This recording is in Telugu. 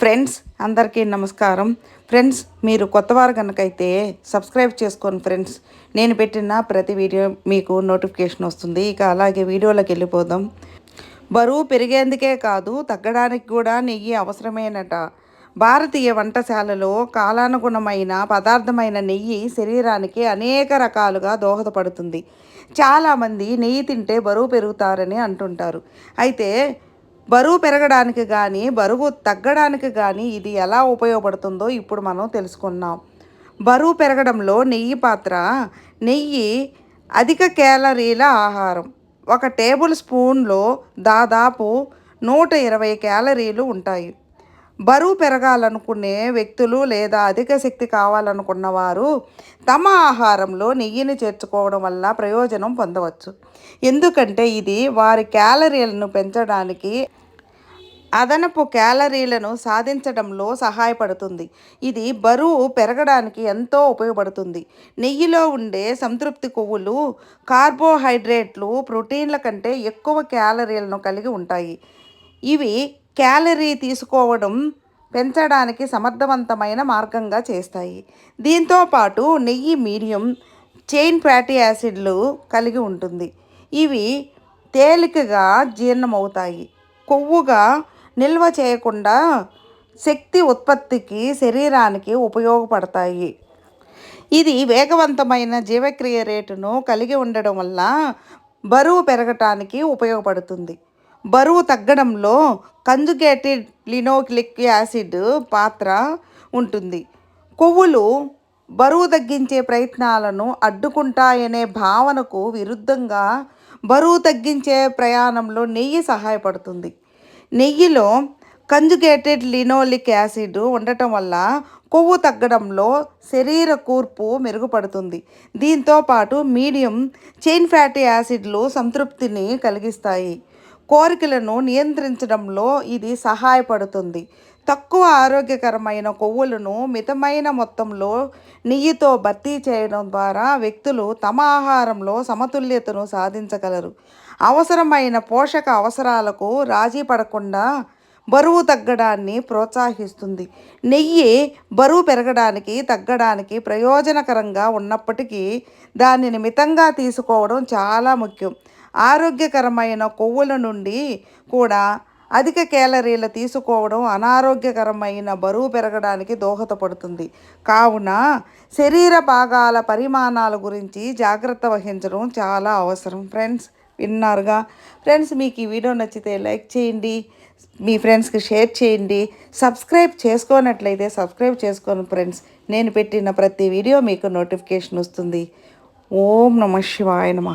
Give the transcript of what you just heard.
ఫ్రెండ్స్ అందరికీ నమస్కారం. ఫ్రెండ్స్ మీరు కొత్తవారు కనుకైతే సబ్స్క్రైబ్ చేసుకోండి ఫ్రెండ్స్. నేను పెట్టిన ప్రతి వీడియో మీకు నోటిఫికేషన్ వస్తుంది. ఇక అలాగే వీడియోలోకి వెళ్ళిపోదాం. బరువు పెరిగేందుకే కాదు తగ్గడానికి కూడా నెయ్యి అవసరమేనట. భారతీయ వంటశాలలో కాలానుగుణమైన పదార్థమైన నెయ్యి శరీరానికి అనేక రకాలుగా దోహదపడుతుంది. చాలామంది నెయ్యి తింటే బరువు పెరుగుతారని అంటుంటారు. అయితే బరువు పెరగడానికి కానీ బరువు తగ్గడానికి కానీ ఇది ఎలా ఉపయోగపడుతుందో ఇప్పుడు మనం తెలుసుకున్నాం బరువు పెరగడంలో నెయ్యి పాత్ర నెయ్యి అధిక క్యాలరీల ఆహారం. ఒక టేబుల్ స్పూన్లో దాదాపు నూట ఇరవై క్యాలరీలు ఉంటాయి. బరువు పెరగాలనుకునే వ్యక్తులు లేదా అధిక శక్తి కావాలనుకున్న వారు తమ ఆహారంలో నెయ్యిని చేర్చుకోవడం వల్ల ప్రయోజనం పొందవచ్చు. ఎందుకంటే ఇది వారి క్యాలరీలను పెంచడానికి అదనపు క్యాలరీలను సాధించడంలో సహాయపడుతుంది. ఇది బరువు పెరగడానికి ఎంతో ఉపయోగపడుతుంది. నెయ్యిలో ఉండే సంతృప్తి కొవ్వులు కార్బోహైడ్రేట్లు ప్రోటీన్ల కంటే ఎక్కువ క్యాలరీలను కలిగి ఉంటాయి. ఇవి క్యాలరీ తీసుకోవడం పెంచడానికి సమర్థవంతమైన మార్గంగా చేస్తాయి. దీంతో పాటు నెయ్యి మీడియం చైన్ ఫ్యాటీ యాసిడ్లు కలిగి ఉంటుంది. ఇవి తేలికగా జీర్ణమవుతాయి. కొవ్వుగా నిల్వ చేయకుండా శక్తి ఉత్పత్తికి శరీరానికి ఉపయోగపడతాయి. ఇది వేగవంతమైన జీవక్రియ రేటును కలిగి ఉండడం వల్ల బరువు పెరగటానికి ఉపయోగపడుతుంది. బరువు తగ్గడంలో కంజుగేటెడ్ లినోక్లిక్ యాసిడ్ పాత్ర ఉంటుంది. కొవ్వులు బరువు తగ్గించే ప్రయత్నాలను అడ్డుకుంటాయనే భావనకు విరుద్ధంగా బరువు తగ్గించే ప్రయాణంలో నెయ్యి సహాయపడుతుంది. నెయ్యిలో కంజుగేటెడ్ లినోలిక్ యాసిడ్ ఉండటం వల్ల కొవ్వు తగ్గడంలో శరీర కూర్పు మెరుగుపడుతుంది. దీంతో పాటు మీడియం చైన్ ఫ్యాటీ యాసిడ్లు సంతృప్తిని కలిగిస్తాయి. కోరికలను నియంత్రించడంలో ఇది సహాయపడుతుంది. తక్కువ ఆరోగ్యకరమైన కొవ్వులను మితమైన మొత్తంలో నెయ్యితో భర్తీ చేయడం ద్వారా వ్యక్తులు తమ ఆహారంలో సమతుల్యతను సాధించగలరు. అవసరమైన పోషక అవసరాలకు రాజీ పడకుండా బరువు తగ్గడాన్ని ప్రోత్సహిస్తుంది. నెయ్యి బరువు పెరగడానికి తగ్గడానికి ప్రయోజనకరంగా ఉన్నప్పటికీ దానిని మితంగా తీసుకోవడం చాలా ముఖ్యం. ఆరోగ్యకరమైన కొవ్వుల నుండి కూడా అధిక క్యాలరీలు తీసుకోవడం అనారోగ్యకరమైన బరువు పెరగడానికి దోహదపడుతుంది. కావున శరీర భాగాల పరిమాణాల గురించి జాగ్రత్త వహించడం చాలా అవసరం. ఫ్రెండ్స్ విన్నారుగా? ఫ్రెండ్స్ మీకు ఈ వీడియో నచ్చితే లైక్ చేయండి. మీ ఫ్రెండ్స్కి షేర్ చేయండి. సబ్స్క్రైబ్ చేసుకోనట్లయితే సబ్స్క్రైబ్ చేసుకోను ఫ్రెండ్స్ నేను పెట్టిన ప్రతి వీడియో మీకు నోటిఫికేషన్ వస్తుంది. ఓం నమ శివాయ నమ.